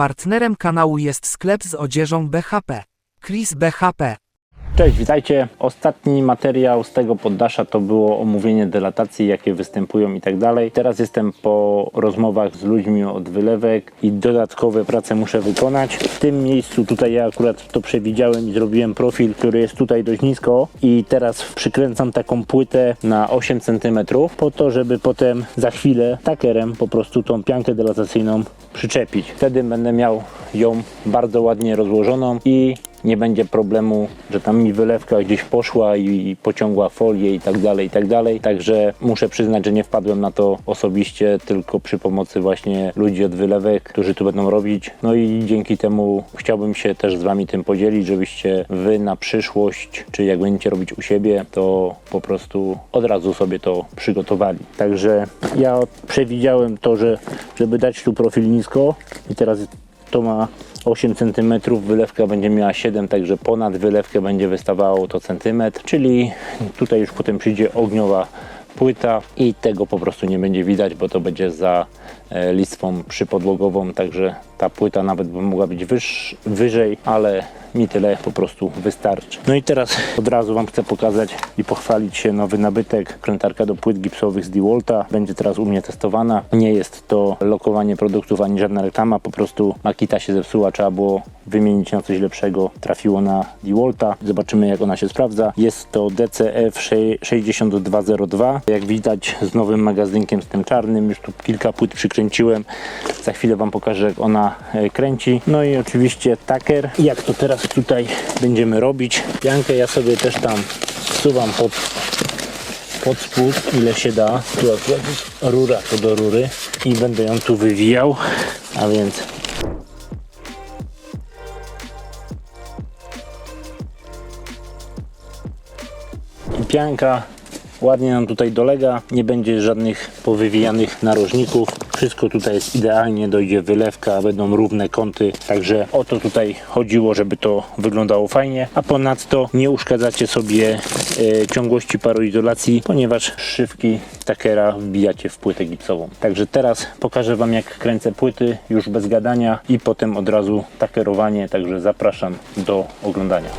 Partnerem kanału jest sklep z odzieżą BHP. Chris BHP. Cześć, witajcie. Ostatni materiał z tego poddasza to było omówienie delatacji, jakie występują i tak dalej. Teraz jestem po rozmowach z ludźmi od wylewek i dodatkowe prace muszę wykonać. W tym miejscu tutaj ja akurat to przewidziałem i zrobiłem profil, który jest tutaj dość nisko i teraz przykręcam taką płytę na 8 cm po to, żeby potem za chwilę takerem po prostu tą piankę delatacyjną przyczepić. Wtedy będę miał ją bardzo ładnie rozłożoną i nie będzie problemu, że tam mi wylewka gdzieś poszła i pociągła folię i tak dalej, i tak dalej. Także muszę przyznać, że nie wpadłem na to osobiście, tylko przy pomocy właśnie ludzi od wylewek, którzy tu będą robić. No i dzięki temu chciałbym się też z Wami tym podzielić, żebyście Wy na przyszłość, czy jak będziecie robić u siebie, to po prostu od razu sobie to przygotowali. Także ja przewidziałem to, że żeby dać tu profil nisko i teraz to ma 8 cm, wylewka będzie miała 7, także ponad wylewkę będzie wystawało to centymetr, czyli tutaj już potem przyjdzie ogniowa płyta i tego po prostu nie będzie widać, bo to będzie za e, listwą przypodłogową, także ta płyta nawet by mogła być wyż, wyżej, ale mi tyle po prostu wystarczy. No i teraz od razu Wam chcę pokazać i pochwalić się nowy nabytek, krętarka do płyt gipsowych z DeWalta. Będzie teraz u mnie testowana. Nie jest to lokowanie produktów ani żadna reklama, po prostu Makita się zepsuła, trzeba było wymienić na coś lepszego. Trafiło na DeWalta. Zobaczymy jak ona się sprawdza. Jest to DCF 6202. Jak widać z nowym magazynkiem, z tym czarnym. Już tu kilka płyt przykręciłem. Za chwilę Wam pokażę jak ona e, kręci. No i oczywiście taker. Jak to teraz tutaj będziemy robić. Piankę ja sobie też tam wsuwam pod, pod spód, ile się da. Tu akurat rura to do rury i będę ją tu wywijał. A więc pianka ładnie nam tutaj dolega, nie będzie żadnych powywijanych narożników. Wszystko tutaj jest idealnie, dojdzie wylewka, będą równe kąty, także o to tutaj chodziło, żeby to wyglądało fajnie. A ponadto nie uszkadzacie sobie e, ciągłości paroizolacji, ponieważ szywki takera wbijacie w płytę gipsową. Także teraz pokażę Wam jak kręcę płyty już bez gadania i potem od razu takerowanie, także zapraszam do oglądania.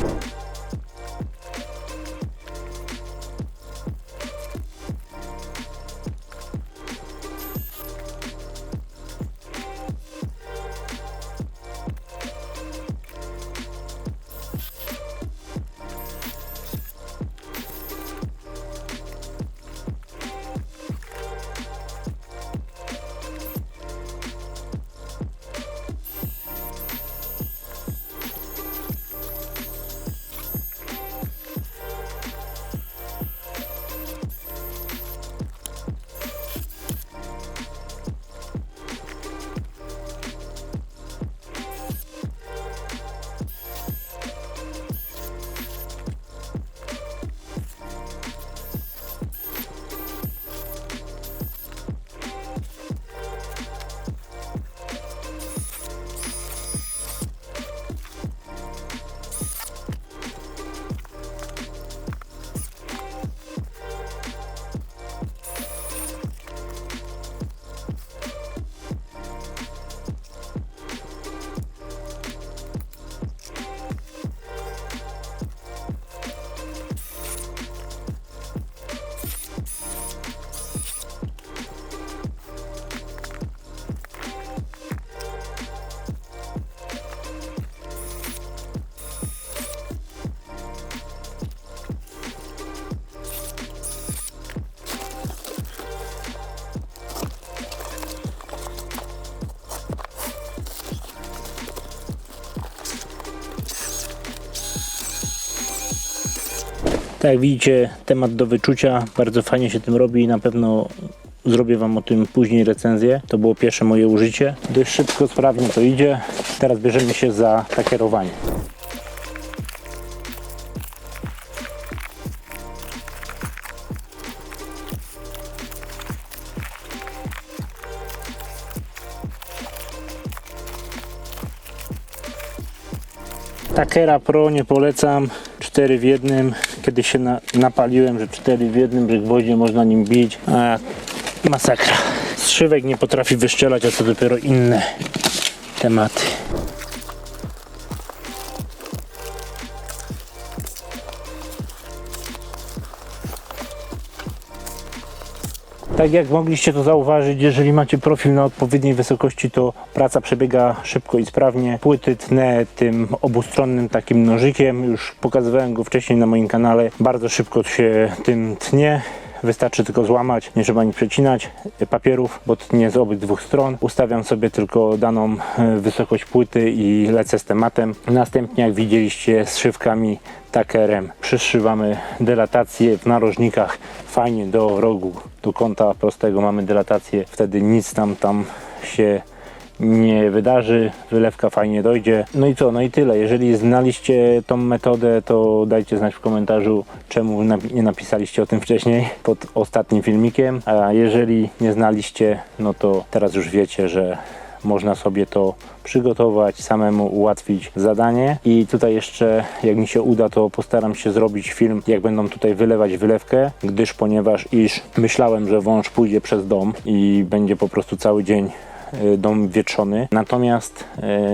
Tak jak widzicie, temat do wyczucia bardzo fajnie się tym robi i na pewno zrobię Wam o tym później recenzję. To było pierwsze moje użycie. Dość szybko, sprawnie to idzie. Teraz bierzemy się za takierowanie. Takera Pro nie polecam. 4 w jednym. Kiedy się na, napaliłem, że 4 w jednym, gwoździe można nim bić. Masakra. Strzywek nie potrafi wyszczelać, a co dopiero inne tematy. Tak jak mogliście to zauważyć, jeżeli macie profil na odpowiedniej wysokości, to praca przebiega szybko i sprawnie. Płyty tnę tym obustronnym takim nożykiem, już pokazywałem go wcześniej na moim kanale. Bardzo szybko się tym tnie. Wystarczy tylko złamać, nie trzeba nic przecinać papierów, bo tnie z obydwu stron. Ustawiam sobie tylko daną e, wysokość płyty i lecę z tematem. Następnie, jak widzieliście, z szywkami takerem przyszywamy delatację w narożnikach fajnie do rogu, do kąta prostego mamy delatację. Wtedy nic tam tam się nie wydarzy, wylewka fajnie dojdzie. No i co, no i tyle. Jeżeli znaliście tą metodę, to dajcie znać w komentarzu, czemu nie napisaliście o tym wcześniej pod ostatnim filmikiem. A jeżeli nie znaliście, no to teraz już wiecie, że można sobie to przygotować, samemu ułatwić zadanie. I tutaj jeszcze, jak mi się uda, to postaram się zrobić film, jak będą tutaj wylewać wylewkę, gdyż ponieważ iż myślałem, że wąż pójdzie przez dom i będzie po prostu cały dzień dom wietrzony. Natomiast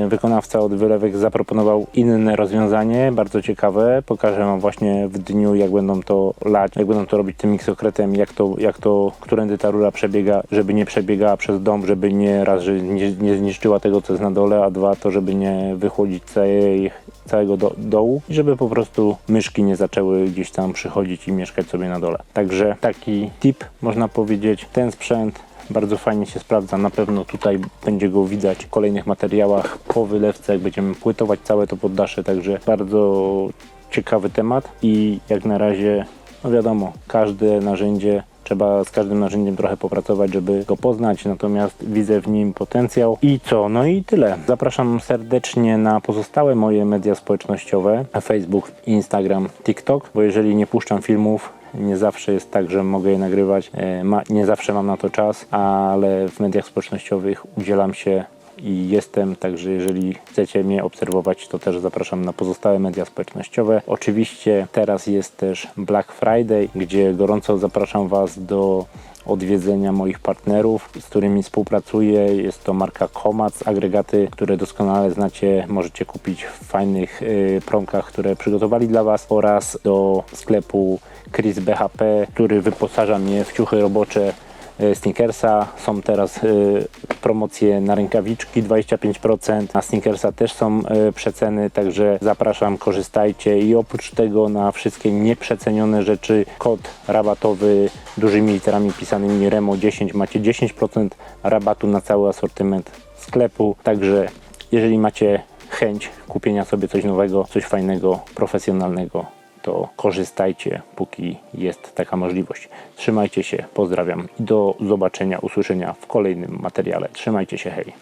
y, wykonawca od wylewek zaproponował inne rozwiązanie, bardzo ciekawe. Pokażę Wam właśnie w dniu, jak będą to lać, jak będą to robić tym miksokretem, jak to, jak to, którędy ta rura przebiega, żeby nie przebiegała przez dom, żeby nie raz, że nie, nie zniszczyła tego, co jest na dole, a dwa, to żeby nie wychłodzić całej, całego do, dołu i żeby po prostu myszki nie zaczęły gdzieś tam przychodzić i mieszkać sobie na dole. Także taki tip można powiedzieć. Ten sprzęt bardzo fajnie się sprawdza. Na pewno tutaj będzie go widać w kolejnych materiałach po wylewce, jak będziemy płytować całe to poddasze. Także bardzo ciekawy temat i jak na razie, no wiadomo, każde narzędzie Trzeba z każdym narzędziem trochę popracować, żeby go poznać, natomiast widzę w nim potencjał. I co? No i tyle. Zapraszam serdecznie na pozostałe moje media społecznościowe: Facebook, Instagram, TikTok, bo jeżeli nie puszczam filmów, nie zawsze jest tak, że mogę je nagrywać, e, nie zawsze mam na to czas, ale w mediach społecznościowych udzielam się i jestem, także jeżeli chcecie mnie obserwować, to też zapraszam na pozostałe media społecznościowe. Oczywiście teraz jest też Black Friday, gdzie gorąco zapraszam Was do odwiedzenia moich partnerów, z którymi współpracuję. Jest to marka Komac, agregaty, które doskonale znacie, możecie kupić w fajnych y, promkach, które przygotowali dla Was oraz do sklepu Chris BHP, który wyposaża mnie w ciuchy robocze e, Snickersa. Są teraz e, promocje na rękawiczki 25%. Na Snickersa też są e, przeceny, także zapraszam, korzystajcie. I oprócz tego na wszystkie nieprzecenione rzeczy kod rabatowy dużymi literami pisanymi REMO 10 macie 10% rabatu na cały asortyment sklepu. Także jeżeli macie chęć kupienia sobie coś nowego, coś fajnego, profesjonalnego, to korzystajcie, póki jest taka możliwość. Trzymajcie się, pozdrawiam i do zobaczenia, usłyszenia w kolejnym materiale. Trzymajcie się, hej.